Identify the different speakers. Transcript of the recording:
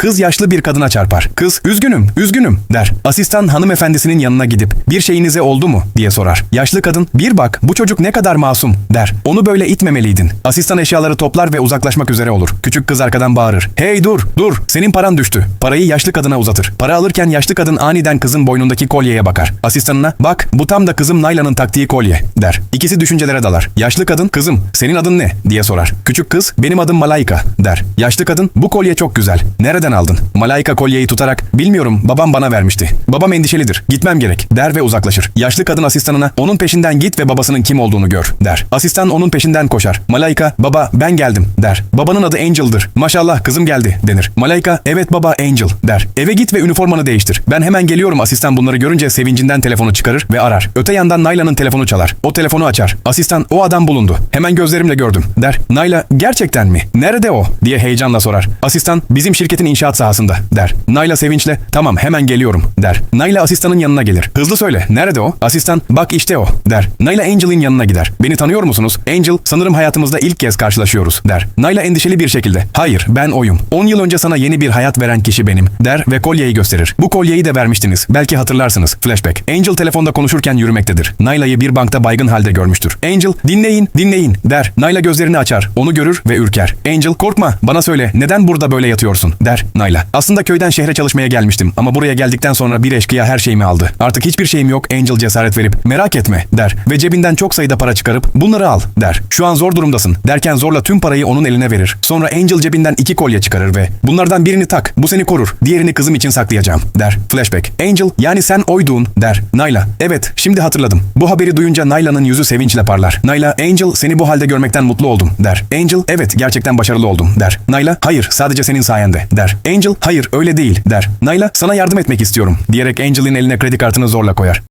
Speaker 1: Kız yaşlı bir kadına çarpar. Kız üzgünüm, üzgünüm der. Asistan hanımefendisinin yanına gidip bir şeyinize oldu mu diye sorar. Yaşlı kadın bir bak bu çocuk ne kadar masum der. Onu böyle itmemeliydin. Asistan eşyaları toplar ve uzaklaşmak üzere olur. Küçük kız arkadan bağırır. Hey dur dur senin paran düştü. Parayı yaşlı kadına uzatır. Para alırken yaşlı kadın aniden kızın boynundaki kolyeye bakar. Asistanına bak bu tam da kızım Nayla'nın taktiği kolye der. İkisi düşüncelere dalar. Yaşlı kadın kızım senin adın ne diye sorar. Küçük kız benim adım Malayka der. Yaşlı kadın bu kolye çok güzel. Nereden aldın? Malayka kolyeyi tutarak bilmiyorum babam bana vermişti. Babam endişelidir. Gitmem gerek der ve uzaklaşır. Yaşlı kadın asistanına onun peşinden git ve babasının kim olduğunu gör der. Asistan onun peşinden koşar. Malayka baba ben geldim der. Babanın adı Angel'dır. Maşallah kızım geldi denir. Malayka evet baba Angel der. Eve git ve üniformanı değiştir. Ben hemen geliyorum asistan bunları görünce sevincinden telefonu çıkarır ve arar. Öte yandan Nayla'nın telefonu çalar. O telefonu açar. Asistan o adam bulundu. Hemen gözlerimle gördüm der. Nayla gerçekten mi? Nerede o? diye heyecanla sorar. Asistan bizim şirketin inşaat sahasında der. Nayla sevinçle tamam hemen geliyorum der. Nayla asistanın yanına gelir. Hızlı söyle nerede o? Asistan bak işte o der. Nayla Angel'in yanına gider. Beni tanıyor musunuz? Angel sanırım hayatımızda ilk kez karşılaşıyoruz der. Nayla endişeli bir şekilde hayır ben oyum. 10 yıl önce sana yeni bir hayat veren kişi benim der ve kolyeyi gösterir. Bu kolyeyi de vermiştiniz. Belki hatırlarsınız. Flashback. Angel telefonda konuşurken yürümektedir. Nayla'yı bir bankta baygın halde görmüştür. Angel dinleyin dinleyin der. Nayla gözlerini açar. Onu görür ve ürker. Angel korkma bana söyle neden burada böyle yatıyorsun der Nayla. Aslında köyden şehre çalışmaya gelmiştim ama buraya geldikten sonra bir eşkıya her şeyimi aldı. Artık hiçbir şeyim yok Angel cesaret verip merak etme der ve cebinden çok sayıda para çıkarıp bunları al der. Şu an zor durumdasın derken zorla tüm parayı onun eline verir. Sonra Angel cebinden iki kolye çıkarır ve bunlardan birini tak bu seni korur diğerini kızım için saklayacağım der. Flashback. Angel yani sen oyduğun der. Nayla evet şimdi hatırladım. Bu haberi duyunca Nayla'nın yüzü sevinçle parlar. Nayla Angel seni bu halde görmekten mutlu oldum der. Angel evet gerçekten başarılı oldum der. Nayla hayır sadece senin sayende der. Angel hayır öyle değil der. Nayla sana yardım etmek istiyorum diyerek Angel'in eline kredi kartını zorla koyar.